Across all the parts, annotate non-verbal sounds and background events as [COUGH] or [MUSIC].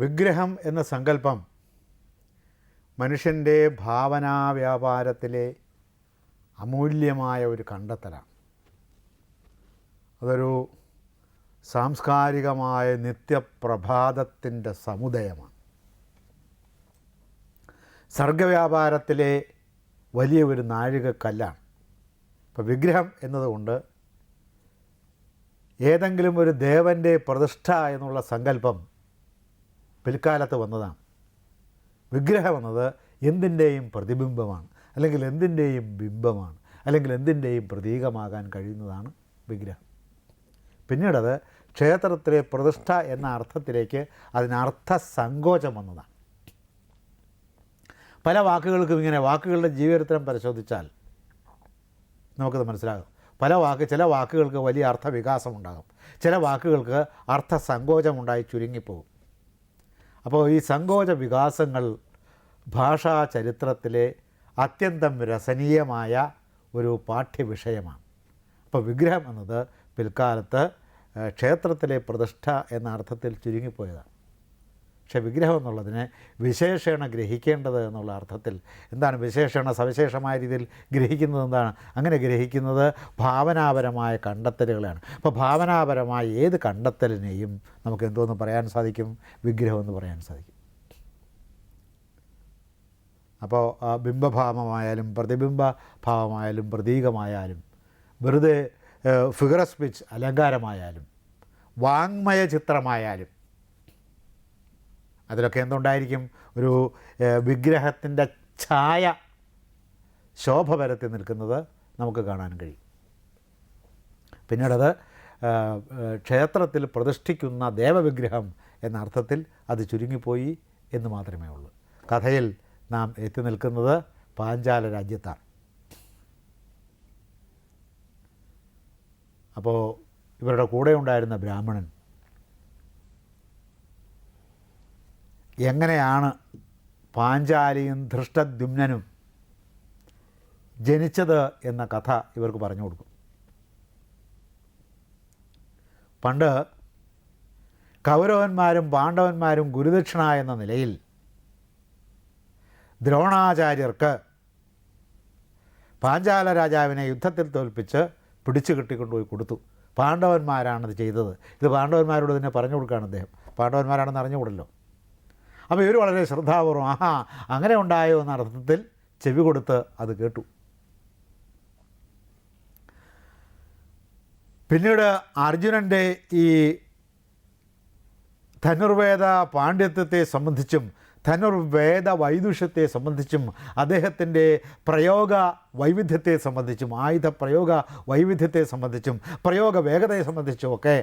വിഗ്രഹം എന്ന സങ്കല്പം മനുഷ്യന്റെ ഭാവനാ വ്യാപാരത്തിലെ അമൂല്യമായ ഒരു കണ്ടെത്തലാണ്. അതൊരു സാംസ്കാരികമായ നിത്യപ്രഭാതത്തിന്റെ സമുദയമാണ്. സർഗവ്യാപാരത്തിലെ വലിയ ഒരു നാഴികക്കല്ലാണ്. ഇപ്പോൾ വിഗ്രഹം എന്നതുകൊണ്ട് ഏതെങ്കിലും ഒരു ദേവന്റെ പ്രതിഷ്ഠ എന്നുള്ള സങ്കല്പം പിൽക്കാലത്ത് വന്നതാണ്. വിഗ്രഹം എന്നത് എന്തിന്റെയും പ്രതിബിംബമാണ്. അല്ലെങ്കിൽ എന്തിന്റെയും ബിംബമാണ്. അല്ലെങ്കിൽ എന്തിന്റെയും പ്രതീകമാകാൻ കഴിയുന്നതാണ് വിഗ്രഹം. പിന്നീടത് ക്ഷേത്രത്തിലെ പ്രതിഷ്ഠ എന്ന അർത്ഥത്തിലേക്ക് അതിനർത്ഥ സങ്കോചം വന്നതാണ്. പല വാക്കുകൾക്കും ഇങ്ങനെ വാക്കുകളുടെ ജീവചരിത്രം പരിശോധിച്ചാൽ നമുക്കത് മനസ്സിലാകും. പല വാക്ക് ചില വാക്കുകൾക്ക് വലിയ അർത്ഥവികാസം ഉണ്ടാകും ചില വാക്കുകൾക്ക് അർത്ഥസങ്കോചമുണ്ടായി ചുരുങ്ങിപ്പോകും. അപ്പോൾ ഈ സങ്കോച വികാസങ്ങൾ ഭാഷാ ചരിത്രത്തിലെ അത്യന്തം രസനീയമായ ഒരു പാഠ്യവിഷയമാണ്. അപ്പോൾ വിഗ്രഹം എന്നത് പിൽക്കാലത്ത് ക്ഷേത്രത്തിലെ പ്രതിഷ്ഠ എന്ന അർത്ഥത്തിൽ ചുരുങ്ങിപ്പോയതാണ്. പക്ഷേ വിഗ്രഹം എന്നുള്ളതിനെ വിശേഷണ ഗ്രഹിക്കേണ്ടത് എന്നുള്ള അർത്ഥത്തിൽ എന്താണ് വിശേഷണ സവിശേഷമായ രീതിയിൽ ഗ്രഹിക്കുന്നത് എന്താണ്? അങ്ങനെ ഗ്രഹിക്കുന്നത് ഭാവനാപരമായ കണ്ടെത്തലുകളാണ് അപ്പോൾ ഭാവനാപരമായ ഏത് കണ്ടെത്തലിനെയും നമുക്ക് എന്തോന്ന് പറയാൻ സാധിക്കും? വിഗ്രഹം എന്ന് പറയാൻ സാധിക്കും. അപ്പോൾ ബിംബഭാവമായാലും പ്രതിബിംബ ഭാവമായാലും പ്രതീകമായാലും വെറുതെ ഫിഗർ പിച്ച് അലങ്കാരമായാലും വാങ്മയ ചിത്രമായാലും അതിലൊക്കെ എന്തുണ്ടായിരിക്കും? ഒരു വിഗ്രഹത്തിന്റെ ഛായ ശോഭ പരത്തി നിൽക്കുന്നത് നമുക്ക് കാണാൻ കഴിയും. പിന്നീടത് ക്ഷേത്രത്തിൽ പ്രതിഷ്ഠിക്കുന്ന ദേവവിഗ്രഹം എന്ന അർത്ഥത്തിൽ അത് ചുരുങ്ങിപ്പോയി എന്ന് മാത്രമേ ഉള്ളൂ. കഥയിൽ നാം എത്തി നിൽക്കുന്നത് പാഞ്ചാല രാജ്യത്താണ്. അപ്പോൾ ഇവരുടെ കൂടെ ഉണ്ടായിരുന്ന ബ്രാഹ്മണൻ എങ്ങനെയാണ് പാഞ്ചാലിയും ധൃഷ്ടദ്യുമ്നനും ജനിച്ചത് എന്ന കഥ ഇവർക്ക് പറഞ്ഞു കൊടുക്കും. പണ്ട് കൗരവന്മാരും പാണ്ഡവന്മാരും ഗുരുദക്ഷിണ എന്ന നിലയിൽ ദ്രോണാചാര്യർക്ക് പാഞ്ചാല രാജാവിനെ യുദ്ധത്തിൽ തോൽപ്പിച്ച് പിടിച്ചു കെട്ടിക്കൊണ്ടുപോയി കൊടുത്തു. പാണ്ഡവന്മാരാണത് ചെയ്തത്. ഇത് പാണ്ഡവന്മാരോട് തന്നെ പറഞ്ഞു കൊടുക്കുകയാണ് അദ്ദേഹം. പാണ്ഡവന്മാരാണെന്ന് അറിഞ്ഞുകൂടല്ലോ. അപ്പോൾ ഇവർ വളരെ ശ്രദ്ധാപൂർവം ആഹാ അങ്ങനെ ഉണ്ടായോ എന്ന അർത്ഥത്തിൽ ചെവി കൊടുത്ത് അത് കേട്ടു. പിന്നീട് അർജുനന്റെ ഈ ധനുർവേദ പാണ്ഡിത്യത്തെ സംബന്ധിച്ചും ധനുർവേദ വൈദുഷ്യത്തെ സംബന്ധിച്ചും അദ്ദേഹത്തിന്റെ പ്രയോഗ വൈവിധ്യത്തെ സംബന്ധിച്ചും ആയുധ പ്രയോഗ വൈവിധ്യത്തെ സംബന്ധിച്ചും പ്രയോഗ വേഗതയെ സംബന്ധിച്ചും ഒക്കെ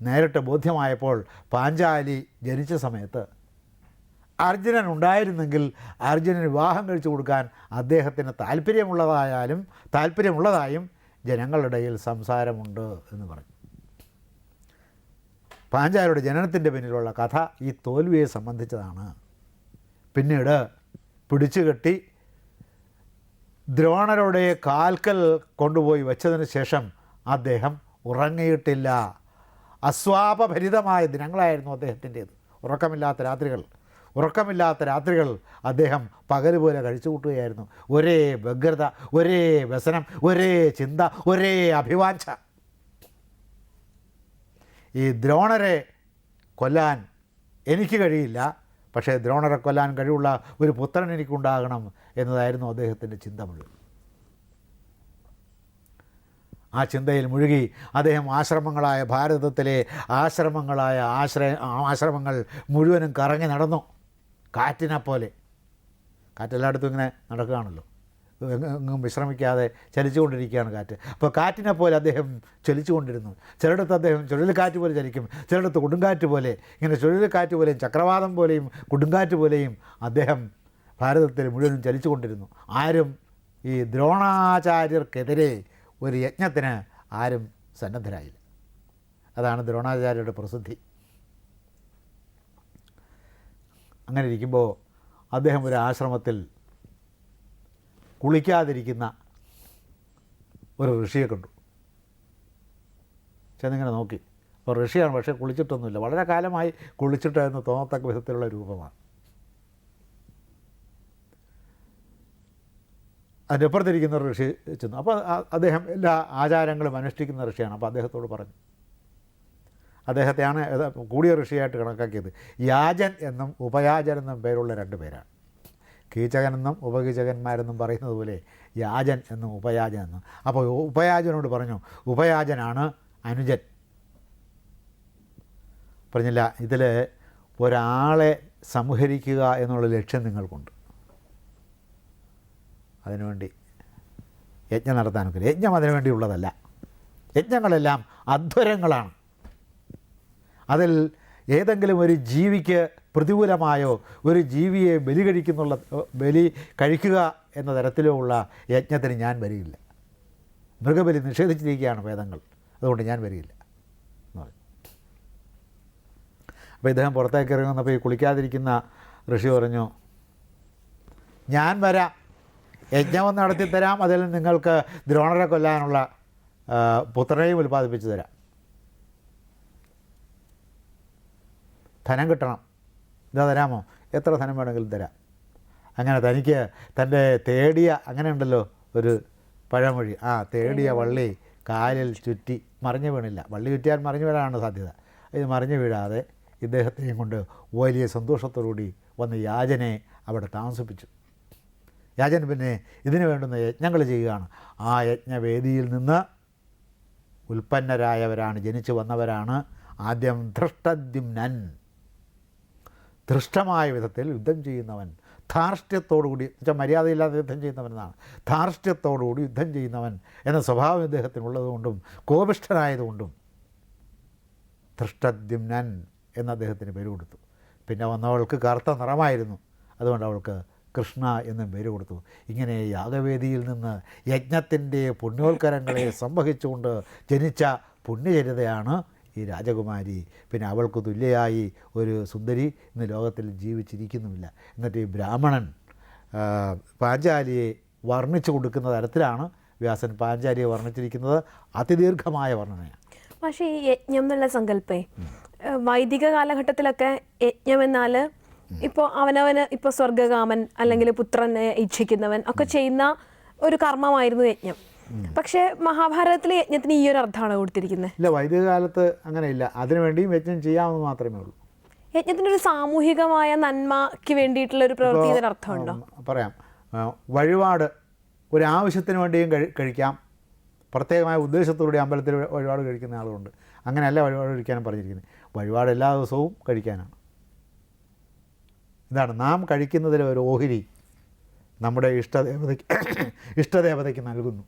നേരിട്ട് ബോധ്യമായപ്പോൾ പാഞ്ചാലി ജനിച്ച സമയത്ത് അർജുനൻ ഉണ്ടായിരുന്നെങ്കിൽ അർജുനൻ വിവാഹം കഴിച്ചു കൊടുക്കാൻ അദ്ദേഹത്തിന് താല്പര്യമുള്ളതായാലും താല്പര്യമുള്ളതായും ജനങ്ങളുടെ ഇടയിൽ സംസാരമുണ്ട് എന്ന് പറഞ്ഞു. പാഞ്ചാലിയുടെ ജനനത്തിന്റെ പിന്നിലുള്ള കഥ ഈ തോൽവിയെ സംബന്ധിച്ചതാണ്. പിന്നീട് പിടിച്ചുകെട്ടി ദ്രോണരുടെ കാൽക്കൽ കൊണ്ടുപോയി വെച്ചതിന് ശേഷം അദ്ദേഹം ഉറങ്ങിയിട്ടില്ല. അസ്വാപഭരിതമായ ദിനങ്ങളായിരുന്നു അദ്ദേഹത്തിന്റേത്. ഉറക്കമില്ലാത്ത രാത്രികൾ. ഉറക്കമില്ലാത്ത രാത്രികൾ അദ്ദേഹം പകൽ പോലെ കഴിച്ചു കൂട്ടുകയായിരുന്നു. ഒരേ വ്യഗ്രത ഒരേ വ്യസനം ഒരേ ചിന്ത ഒരേ അഭിവാഞ്ച ഈ ദ്രോണരെ കൊല്ലാൻ എനിക്ക് കഴിയില്ല പക്ഷേ ദ്രോണരെ കൊല്ലാൻ കഴിവുള്ള ഒരു പുത്രൻ എനിക്കുണ്ടാകണം എന്നതായിരുന്നു അദ്ദേഹത്തിന്റെ ചിന്ത മുഴുവൻ. ആ ചിന്തയിൽ മുഴുകി അദ്ദേഹം ആശ്രമങ്ങളായ ഭാരതത്തിലെ ആശ്രമങ്ങളായ ആശ്രയ ആശ്രമങ്ങൾ മുഴുവനും കറങ്ങി നടന്നു. കാറ്റിനെ പോലെ കാറ്റെല്ലായിടത്തും ഇങ്ങനെ നടക്കുകയാണല്ലോ. എങ്ങും വിശ്രമിക്കാതെ ചലിച്ചുകൊണ്ടിരിക്കുകയാണ് കാറ്റ്. അപ്പോൾ കാറ്റിനെ പോലെ അദ്ദേഹം ചലിച്ചുകൊണ്ടിരുന്നു. ചിലയിടത്ത് അദ്ദേഹം ചുഴലിക്കാറ്റ് പോലെ ചലിക്കും. ചിലയിടത്ത് കൊടുങ്കാറ്റ് പോലെ. ഇങ്ങനെ ചുഴലിക്കാറ്റ് പോലെയും ചക്രവാതം പോലെയും കൊടുങ്കാറ്റ് പോലെയും അദ്ദേഹം ഭാരതത്തിൽ മുഴുവനും ചലിച്ചുകൊണ്ടിരുന്നു. ആരും ഈ ദ്രോണാചാര്യർക്കെതിരെ ഒരു യജ്ഞത്തിന് ആരും സന്നദ്ധരായില്ല. അതാണ് ദ്രോണാചാര്യരുടെ പ്രസിദ്ധി. അങ്ങനെ ഇരിക്കുമ്പോൾ അദ്ദേഹം ഒരു ആശ്രമത്തിൽ കുളിക്കാതിരിക്കുന്ന ഒരു ഋഷിയെ കണ്ടു. ചെന്നിങ്ങനെ നോക്കി. അപ്പോൾ ഋഷിയാണ് പക്ഷേ കുളിച്ചിട്ടൊന്നുമില്ല. വളരെ കാലമായി കുളിച്ചിട്ട് എന്ന് തോന്നത്തക്ക വിധത്തിലുള്ള രൂപമാണ്. അതിന്റെ അപ്പുറത്തിരിക്കുന്ന ഋഷി ചെന്നു. അപ്പോൾ അദ്ദേഹം എല്ലാ ആചാരങ്ങളും അനുഷ്ഠിക്കുന്ന ഋഷിയാണ്. അപ്പോൾ അദ്ദേഹത്തോട് പറഞ്ഞു അദ്ദേഹത്തെയാണ് കൂടിയ ഋഷിയായിട്ട് കണക്കാക്കിയത്. യാജൻ എന്നും ഉപയാജൻ എന്നും പേരുള്ള രണ്ട് പേരാണ്. കീചകനെന്നും ഉപകീചകന്മാരെന്നും പറയുന്നത് പോലെ യാജൻ എന്നും ഉപയാജൻ എന്നും. അപ്പോൾ ഉപയാജനോട് പറഞ്ഞു ഉപയാജനാണ് അനുജൻ. പറഞ്ഞില്ല ഇതിൽ ഒരാളെ സംഹരിക്കുക എന്നുള്ള ലക്ഷ്യം നിങ്ങൾക്കുണ്ട്. അതിനുവേണ്ടി യജ്ഞം നടത്താനൊക്കെ. യജ്ഞം അതിനുവേണ്ടിയുള്ളതല്ല. യജ്ഞങ്ങളെല്ലാം അധ്വരങ്ങളാണ്. അതിൽ ഏതെങ്കിലും ഒരു ജീവിക്ക് പ്രതികൂലമായോ ഒരു ജീവിയെ ബലി കഴിക്കുന്നുള്ള ബലി കഴിക്കുക എന്ന തരത്തിലോ ഉള്ള യജ്ഞത്തിന് ഞാൻ വരികയില്ല. മൃഗബലി നിഷേധിച്ചിരിക്കുകയാണ് വേദങ്ങൾ. അതുകൊണ്ട് ഞാൻ വരികയില്ല അപ്പോൾ ഇദ്ദേഹം പുറത്തേക്ക് ഇറങ്ങുന്നപ്പോൾ ഈ കുളിക്കാതിരിക്കുന്ന ഋഷി പറഞ്ഞു ഞാൻ വരാം. യജ്ഞം നടത്തി തരാം അതിൽ നിങ്ങൾക്ക് ദ്രോണരെ കൊല്ലാനുള്ള പുത്രനെയും ഉൽപ്പാദിപ്പിച്ചു തരാം. ധനം കിട്ടണം. ഇതാ തരാമോ? എത്ര ധനം വേണമെങ്കിലും തരാം. അങ്ങനെ തനിക്ക് തന്റെ തേടിയ അങ്ങനെ ഉണ്ടല്ലോ ഒരു പഴമൊഴി. ആ തേടിയ വള്ളി കാലിൽ ചുറ്റി മറിഞ്ഞു വീണില്ല. വള്ളി ചുറ്റിയാൽ മറിഞ്ഞു വീഴാനാണ് സാധ്യത. ഇത് മറിഞ്ഞു വീഴാതെ ഇദ്ദേഹത്തെയും കൊണ്ട് വലിയ സന്തോഷത്തോടുകൂടി വന്ന് യാചനെ അവിടെ താമസിപ്പിച്ചു. യാചൻ പിന്നെ ഇതിനു വേണ്ടുന്ന യജ്ഞങ്ങൾ ചെയ്യുകയാണ്. ആ യജ്ഞവേദിയിൽ നിന്ന് ഉൽപ്പന്നരായവരാണ് ജനിച്ചു വന്നവരാണ് ആദ്യം ധൃഷ്ടദ്യുമ്നൻ. ധൃഷ്ടമായ വിധത്തിൽ യുദ്ധം ചെയ്യുന്നവൻ ധാർഷ്ട്യത്തോടുകൂടി വെച്ചാൽ മര്യാദയില്ലാതെ യുദ്ധം ചെയ്യുന്നവനെന്നാണ്. ധാർഷ്ട്യത്തോടുകൂടി യുദ്ധം ചെയ്യുന്നവൻ എന്ന സ്വഭാവം ഇദ്ദേഹത്തിനുള്ളതുകൊണ്ടും കോപിഷ്ഠനായതുകൊണ്ടും ധൃഷ്ടദ്യുമ്നൻ എന്ന് അദ്ദേഹത്തിന് പേര് കൊടുത്തു. പിന്നെ വന്നവൾക്ക് കറുത്ത നിറമായിരുന്നു. അതുകൊണ്ട് അവൾക്ക് കൃഷ്ണ എന്നും പേര് കൊടുത്തു. ഇങ്ങനെ യാഗവേദിയിൽ നിന്ന് യജ്ഞത്തിന്റെ പുണ്യോത്കരങ്ങളെ സംവഹിച്ചുകൊണ്ട് ജനിച്ച പുണ്യചരിതയാണ് ഈ രാജകുമാരി പിന്നെ അവൾക്ക് തുല്യയായി ഒരു സുന്ദരി ഇന്ന് ലോകത്തിൽ ജീവിച്ചിരിക്കുന്നുമില്ല. എന്നിട്ട് ഈ ബ്രാഹ്മണൻ പാഞ്ചാലിയെ വർണിച്ചു കൊടുക്കുന്ന തരത്തിലാണ് വ്യാസൻ പാഞ്ചാലിയെ വർണിച്ചിരിക്കുന്നത്. അതിദീർഘമായ വർണനയാണ്. പക്ഷേ ഈ യജ്ഞം എന്നുള്ള സങ്കല്പേ വൈദിക കാലഘട്ടത്തിലൊക്കെ യജ്ഞം എന്നാൽ ഇപ്പോൾ അവനവന് ഇപ്പോൾ സ്വർഗകാമൻ അല്ലെങ്കിൽ പുത്രനെ ഇച്ഛിക്കുന്നവൻ ഒക്കെ ചെയ്യുന്ന ഒരു കർമ്മമായിരുന്നു യജ്ഞം. പക്ഷേ മഹാഭാരതത്തിലെ യജ്ഞത്തിന് ഈ ഒരു അർത്ഥമാണ് കൊടുത്തിരിക്കുന്നത്. ഇല്ല വൈദിക കാലത്ത് അങ്ങനെയില്ല അതിനുവേണ്ടിയും യജ്ഞം ചെയ്യാമെന്ന് മാത്രമേ ഉള്ളൂ. യജ്ഞത്തിന് ഒരു സാമൂഹികമായ നന്മയ്ക്ക് വേണ്ടിയിട്ടുള്ള ഒരു പ്രവൃത്തി അർത്ഥമുണ്ടോ പറയാം. വഴിപാട് ഒരു ആവശ്യത്തിന് വേണ്ടിയും കഴിക്കാം. പ്രത്യേകമായ ഉദ്ദേശത്തോടെ അമ്പലത്തിൽ വഴിപാട് കഴിക്കുന്ന ആളുകളുണ്ട്. അങ്ങനെയല്ല വഴിപാട് കഴിക്കാനും പറഞ്ഞിരിക്കുന്നത്. വഴിപാട് എല്ലാ ദിവസവും കഴിക്കാനാണ്. ഇതാണ് നാം കഴിക്കുന്നതിലെ ഒരു ഓഹരി നമ്മുടെ ഇഷ്ടദേവതയ്ക്ക് [COUGHS] ഇഷ്ടദേവതയ്ക്ക് നൽകുന്നു.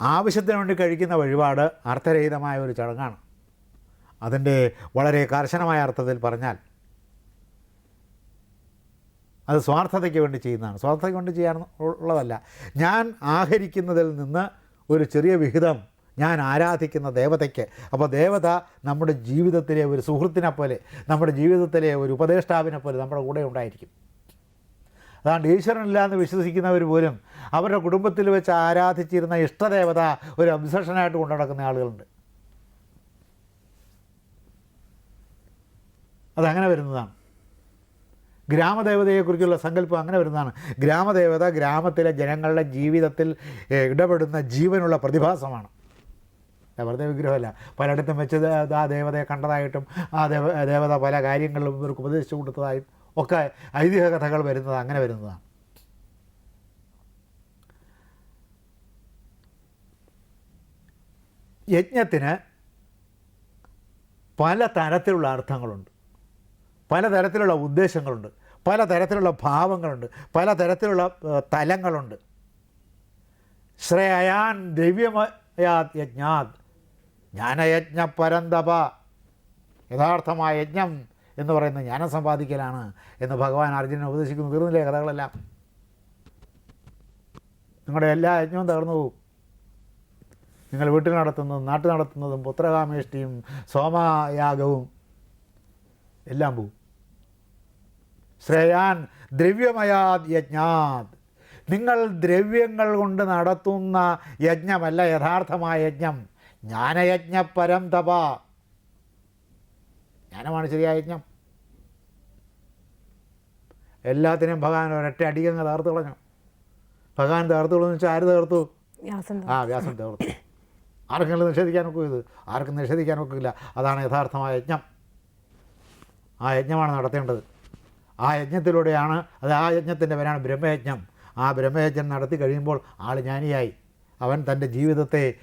ആവശ്യത്തിന് വേണ്ടി കഴിക്കുന്ന വഴിപാട് അർത്ഥരഹിതമായ ഒരു ചടങ്ങാണ്. അതിന്റെ വളരെ കർശനമായ അർത്ഥത്തിൽ പറഞ്ഞാൽ അത് സ്വാർത്ഥതയ്ക്ക് വേണ്ടി ചെയ്യുന്നതാണ്. സ്വാർത്ഥതയ്ക്ക് വേണ്ടി ചെയ്യാൻ ഉള്ളതല്ല. ഞാൻ ആഹരിക്കുന്നതിൽ നിന്ന് ഒരു ചെറിയ വിഹിതം ഞാൻ ആരാധിക്കുന്ന ദേവതയ്ക്ക്. അപ്പോൾ ദേവത നമ്മുടെ ജീവിതത്തിലെ ഒരു സുഹൃത്തിനെ പോലെ നമ്മുടെ ജീവിതത്തിലെ ഒരു ഉപദേഷ്ടാവിനെ പോലെ നമ്മുടെ കൂടെ ഉണ്ടായിരിക്കും. അതാണ്ട് ഈശ്വരനില്ല എന്ന് വിശ്വസിക്കുന്നവർ പോലും അവരുടെ കുടുംബത്തിൽ വെച്ച് ആരാധിച്ചിരുന്ന ഇഷ്ടദേവത ഒരു അബ്സഷനായിട്ട് കൊണ്ടു നടക്കുന്ന ആളുകളുണ്ട്. അതങ്ങനെ വരുന്നതാണ്. ഗ്രാമദേവതയെക്കുറിച്ചുള്ള സങ്കല്പം അങ്ങനെ വരുന്നതാണ്. ഗ്രാമദേവത ഗ്രാമത്തിലെ ജനങ്ങളുടെ ജീവിതത്തിൽ ഇടപെടുന്ന ജീവനുള്ള പ്രതിഭാസമാണ്. വെറുതെ വിഗ്രഹമല്ല. പലയിടത്തും വെച്ച് ആ ദേവതയെ കണ്ടതായിട്ടും ആ ദേവ ദേവത പല കാര്യങ്ങളിലും ഇവർക്ക് ഉപദേശിച്ചു കൊടുത്തതായും ഒക്കെ ഐതിഹ്യ കഥകൾ വരുന്നത് അങ്ങനെ വരുന്നതാണ്. യജ്ഞത്തിന് പല തരത്തിലുള്ള അർത്ഥങ്ങളുണ്ട്. പല തരത്തിലുള്ള ഉദ്ദേശങ്ങളുണ്ട്. പല തരത്തിലുള്ള ഭാവങ്ങളുണ്ട്. പല തരത്തിലുള്ള തലങ്ങളുണ്ട്. ശ്രേയാൻ ദ്രവ്യമയാത് യജ്ഞാത്. ജ്ഞാനയജ്ഞ പരന്തപ. യഥാർത്ഥമായ യജ്ഞം എന്ന് പറയുന്നത് ജ്ഞാനം സമ്പാദിക്കലാണ് എന്ന് ഭഗവാൻ അർജുനൻ ഉപദേശിക്കുന്നു. തീർന്നില്ലേ കഥകളെല്ലാം? നിങ്ങളുടെ എല്ലാ യജ്ഞവും തകർന്നു പോകും നിങ്ങൾ വീട്ടിൽ നടത്തുന്നതും നാട്ടിൽ നടത്തുന്നതും പുത്രകാമേഷ്ടിയും സോമയാഗവും എല്ലാം പോവും. ശ്രേയാൻ ദ്രവ്യമയാത് യജ്ഞാത് നിങ്ങൾ ദ്രവ്യങ്ങൾ കൊണ്ട് നടത്തുന്ന യജ്ഞമല്ല യഥാർത്ഥമായ യജ്ഞം. ജ്ഞാനയജ്ഞപരം തപ. ജ്ഞാനമാണ് ശരിയായ യജ്ഞം. എല്ലാത്തിനെയും ഭഗവാൻ ഒരൊറ്റ അടിയങ്ങ് തകർത്ത് കളഞ്ഞു. ഭഗവാൻ തകർത്തു കളഞ്ഞു വെച്ചാൽ ആര് തകർത്തു? ആ വ്യാസൻ തകർത്തു. ആർക്കെങ്കിലും നിഷേധിക്കാൻ ഒക്കും ഇത് ആർക്കും നിഷേധിക്കാൻ ഒക്കില്ല. അതാണ് യഥാർത്ഥമായ യജ്ഞം. ആ യജ്ഞമാണ് നടത്തേണ്ടത്. ആ യജ്ഞത്തിലൂടെയാണ് അത് ആ യജ്ഞത്തിന്റെ പേരാണ് ബ്രഹ്മയജ്ഞം. ആ ബ്രഹ്മയജ്ഞം നടത്തി കഴിയുമ്പോൾ ആൾ ജ്ഞാനിയായി. അവൻ തന്റെ ജീവിതത്തെ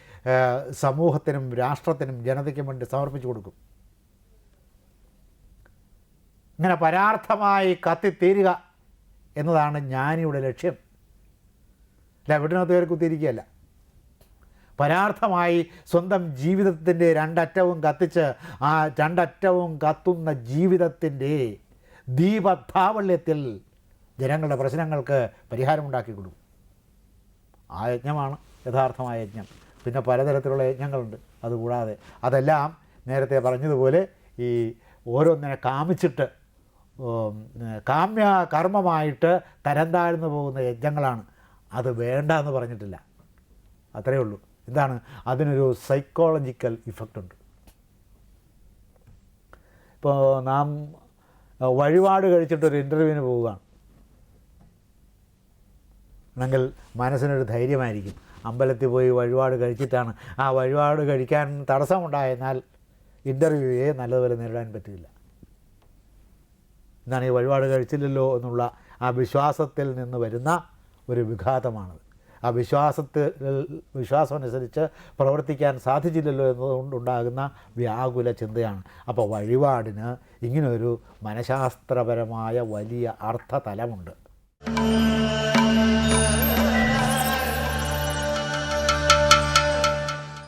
സമൂഹത്തിനും രാഷ്ട്രത്തിനും ജനതയ്ക്കും വേണ്ടി സമർപ്പിച്ചു കൊടുക്കും. ഇങ്ങനെ പരാർത്ഥമായി കത്തിത്തീരുക എന്നതാണ് ജ്ഞാനിയുടെ ലക്ഷ്യം. അല്ല വീട്ടിനകത്ത് കയറി കുത്തിയിരിക്കുകയല്ല. പരാർത്ഥമായി സ്വന്തം ജീവിതത്തിന്റെ രണ്ടറ്റവും കത്തിച്ച് ആ രണ്ടറ്റവും കത്തുന്ന ജീവിതത്തിന്റെ ദീപധാവള്യത്തിൽ ജനങ്ങളുടെ പ്രശ്നങ്ങൾക്ക് പരിഹാരമുണ്ടാക്കി കൊടുക്കും. ആ യജ്ഞമാണ് യഥാർത്ഥമായ യജ്ഞം. പിന്നെ പലതരത്തിലുള്ള യജ്ഞങ്ങളുണ്ട്. അതുകൂടാതെ അതെല്ലാം നേരത്തെ പറഞ്ഞതുപോലെ ഈ ഓരോന്നിനെ കാമിച്ചിട്ട് കാമ്യ കർമ്മമായിട്ട് തരം താഴ്ന്നു പോകുന്ന യജ്ഞങ്ങളാണ്. അത് വേണ്ട എന്ന് പറഞ്ഞിട്ടില്ല. അത്രയേ ഉള്ളൂ. എന്താണ്? അതിനൊരു സൈക്കോളജിക്കൽ ഇഫക്റ്റ് ഉണ്ട്. ഇപ്പോൾ നാം വഴിപാട് കഴിച്ചിട്ടൊരു ഇന്റർവ്യൂവിന് പോവുകയാണ്. ആണെങ്കിൽ മനസ്സിനൊരു ധൈര്യമായിരിക്കും. അമ്പലത്തിൽ പോയി വഴിപാട് കഴിച്ചിട്ടാണ്. ആ വഴിപാട് കഴിക്കാൻ തടസ്സമുണ്ടായെന്നാൽ ഇന്റർവ്യൂയെ നല്ലതുപോലെ നേരിടാൻ പറ്റില്ല. എന്താണ് ഈ വഴിപാട് കഴിച്ചില്ലല്ലോ എന്നുള്ള ആ വിശ്വാസത്തിൽ നിന്ന് വരുന്ന ഒരു വിഘാതമാണത്. ആ വിശ്വാസത്തിൽ വിശ്വാസമനുസരിച്ച് പ്രവർത്തിക്കാൻ സാധിച്ചില്ലല്ലോ എന്നതുകൊണ്ടുണ്ടാകുന്ന വ്യാകുല ചിന്തയാണ്. അപ്പോൾ വഴിപാടിന് ഇങ്ങനൊരു മനഃശാസ്ത്രപരമായ വലിയ അർത്ഥതലമുണ്ട്.